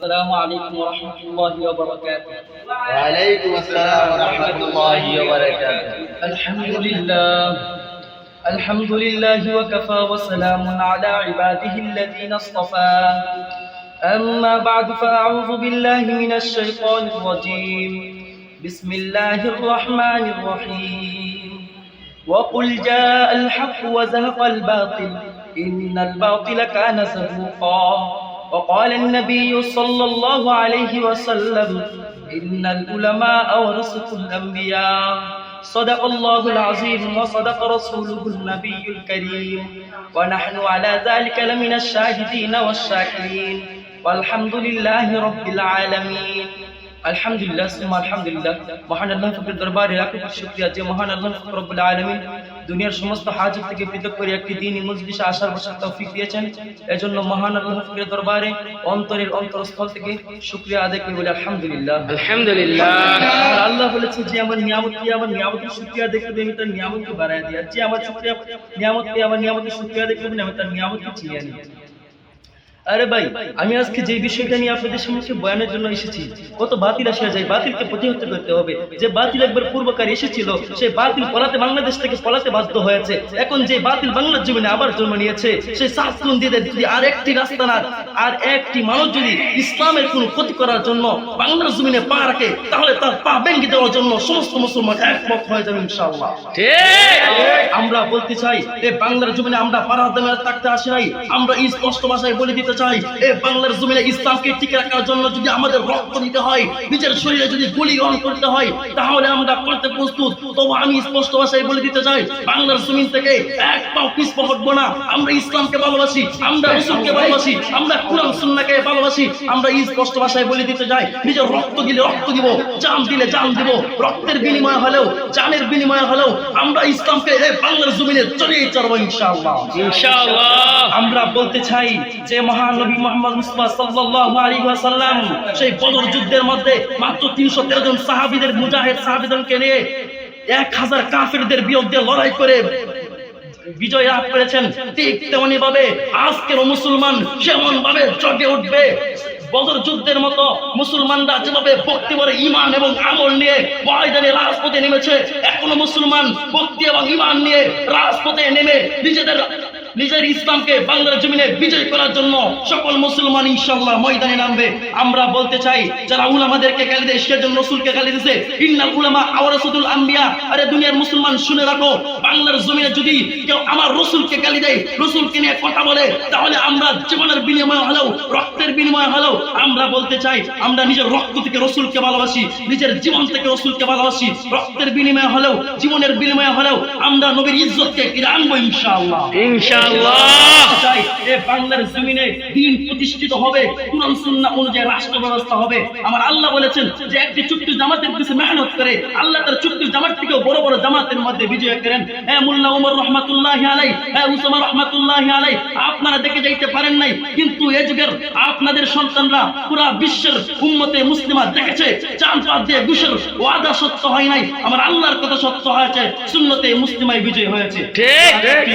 السلام عليكم ورحمة الله وبركاته. وعليكم السلام ورحمة الله وبركاته. الحمد لله. الحمد لله وكفى وسلام على عباده الذين اصطفى. أما بعد فأعوذ بالله من الشيطان الرجيم. بسم الله الرحمن الرحيم. وقل جاء الحق وزهق الباطل. إن الباطل كان زهوقا. وقال النبي صلى الله عليه وسلم إن العلماء ورثة الأنبياء صدق الله العظيم وصدق رسوله النبي الكريم ونحن على ذلك لمن الشاهدين والشاكرين والحمد لله رب العالمين আলহামদুলিল্লাহ সুম্মা আলহামদুলিল্লাহ মহান আল্লাহ ফকরের দরবারে লাখো কোটি শুকরিয়া যে মহান আল্লাহ ফকর রব্বুল আলামিন দুনিয়ার সমস্ত হাজত থেকে পৃথক করে একটি দিনই মজলিসে আসার বসার তৌফিক দিয়েছেন। এজন্য মহান আল্লাহ ফকিরের দরবারে অন্তরের অন্তরস্থল থেকে শুকরিয়া আদায় করি বলে আলহামদুলিল্লাহ। আলহামদুলিল্লাহ। আল্লাহ বলেছে যে আমার নিয়ামত কি আমার নিয়ামতের শুকরিয়া দেখবে আমি তার নিয়ামতকে বাড়ায় দিই। আর যে আমার শুকরিয়া নিয়ামত কি আমার নিয়ামতের শুকরিয়া দেখবে আমি তার নিয়ামতকে চিনিয়ে নিই। আরে ভাই আমি আজকে যে বিষয়টা নিয়ে আপনাদের সামনে বয়ানের জন্য এসেছি কত বাতিল আসা যায় বাতিলকে প্রতিহত করতে হবে। যে বাতিল একবার পূর্বকার এসেছিল সে বাতিল পলাতে বাংলাদেশ থেকে পলাতে বাধ্য হয়েছে। এখন যে বাতিল বাংলার জমিনে আবার জন্ম নিয়েছে সে শাস্ত্রন দিয়ে যদি আর একটি রাস্তা না আর একটি মানুষ যদি ইসলামের কোনো ক্ষতি করার জন্য বাংলার জমিনে পা রাখে তাহলে তার পা ভেঙে দেওয়ার জন্য সমস্ত মুসলমান একমত হয়ে যাবে ইনশাআল্লাহ। আমরা বলতে চাই এ বাংলার জমিনে আমরা দামে থাকতে আসি নাই আমরা স্পষ্ট ভাষায় বলে দিতে চাই এ বাংলার জমিনে ইসলামকে টিকে রাখার জন্য যদি আমাদের রক্ত দিতে হয়, নিজের শরীরে যদি গুলি গ্রহণ করতে হয়, তাহলে আমরা করতে প্রস্তুত। তবু আমি স্পষ্ট ভাষায় বলে দিতে চাই, বাংলার জমিন থেকে এক পাও পিছপা হটবো না। আমরা ইসলামকে ভালোবাসি, আমরা রসুলকে ভালোবাসি, আমরা কুরআন, সুন্নাহকে ভালোবাসি। আমরা স্পষ্ট ভাষায় বলে দিতে চাই, নিজের রক্ত দিলে রক্ত দিব, জান দিলে জান দিব। রক্তের বিনিময় হলেও, জানের বিনিময় হলেও আমরা ইসলামকে এই বাংলার জমিনে চলিয়ে চলবো ইনশাআল্লাহ। ইনশাআল্লাহ। আমরা বলতে চাই যে মহানবী মোহাম্মদ মুস্তাফা সাল্লাল্লাহু আলাইহি ওয়াসাল্লাম সেই বদর যুদ্ধের মধ্যে মাত্র 313 জন সাহাবীদের, মুজাহিদ সাহাবীদেরকে নিয়ে 1000 কাফিরদের বিরুদ্ধে লড়াই করে বিজয় লাভ করেছেন। ঠিক তেমনি ভাবে আজকের মুসলমান যেমন ভাবে জগে উঠবে। বদর যুদ্ধের মতো মুসলমানরা যেভাবে ভক্তি ভরে ইমান এবং আমল নিয়ে ময়দানে রাজপথে নেমেছে, এখনও মুসলমান ভক্তি এবং ইমান নিয়ে রাজপথে নেমে নিজেদের নিজের ইসলামকে বাংলার জমিনে বিজয় করার জন্য সকল মুসলমান ইনশাল্লাহ ময়দানে নামবে। আমরা বলতে চাই, যারা উলামাদেরকে গালি দেয়, সেজন্য রসুলকে গালি দিছে। ইন্নাল উলামা আওয়ারাসাতুল আম্বিয়া। আরে দুনিয়ার মুসলমান শুনে রাখো, বাংলার জমিনে যদি কেউ আমার রসুলকে গালি দেয়, রসুলকে নিয়ে কথা বলে, তাহলে আমরা জীবনের বিনিময় হলেও, রক্তের বিনিময় হলেও আমরা বলতে চাই, আমরা নিজের রক্ত থেকে রসুলকে ভালোবাসি, নিজের জীবন থেকে রসুলকে ভালোবাসি। রক্তের বিনিময় হলেও, জীবনের বিনিময় হলেও আমরা নবীর ইজ্জতকে আনব ইনশাআল্লাহ। এ বাংলার জমিনে দিন প্রতিষ্ঠিত হবে কোরআন সুন্নাহ অনুযায়ী রাষ্ট্র ব্যবস্থা হবে। আমার আল্লাহ বলেছেন যে একটি ছোট্ট জামাতের পিছনে মেহনত করে আল্লাহ তার ছোট্ট জামাত থেকেও বড় বড় জামাতের মধ্যে বিজয় করেন। হ্যাঁ মোল্লা উমর রহমাতুল্লাহ আলাই হ্যাঁ উসামা রহমাতুল্লাহ আলাই আপনারা দেখে যাইতে পারেন নাই কিন্তু এ যুগের আপনাদের সন্তানরা পুরা বিশ্বের উম্মতে মুসলিমা দেখেছে চাঁদ পাত দিয়ে ঘুষের ওয়াদা সত্য হয় নাই। আমার আল্লাহর কথা সত্য হয়েছে সুন্নতে মুসলিমায় বিজয় হয়েছে। ঠিক ঠিক।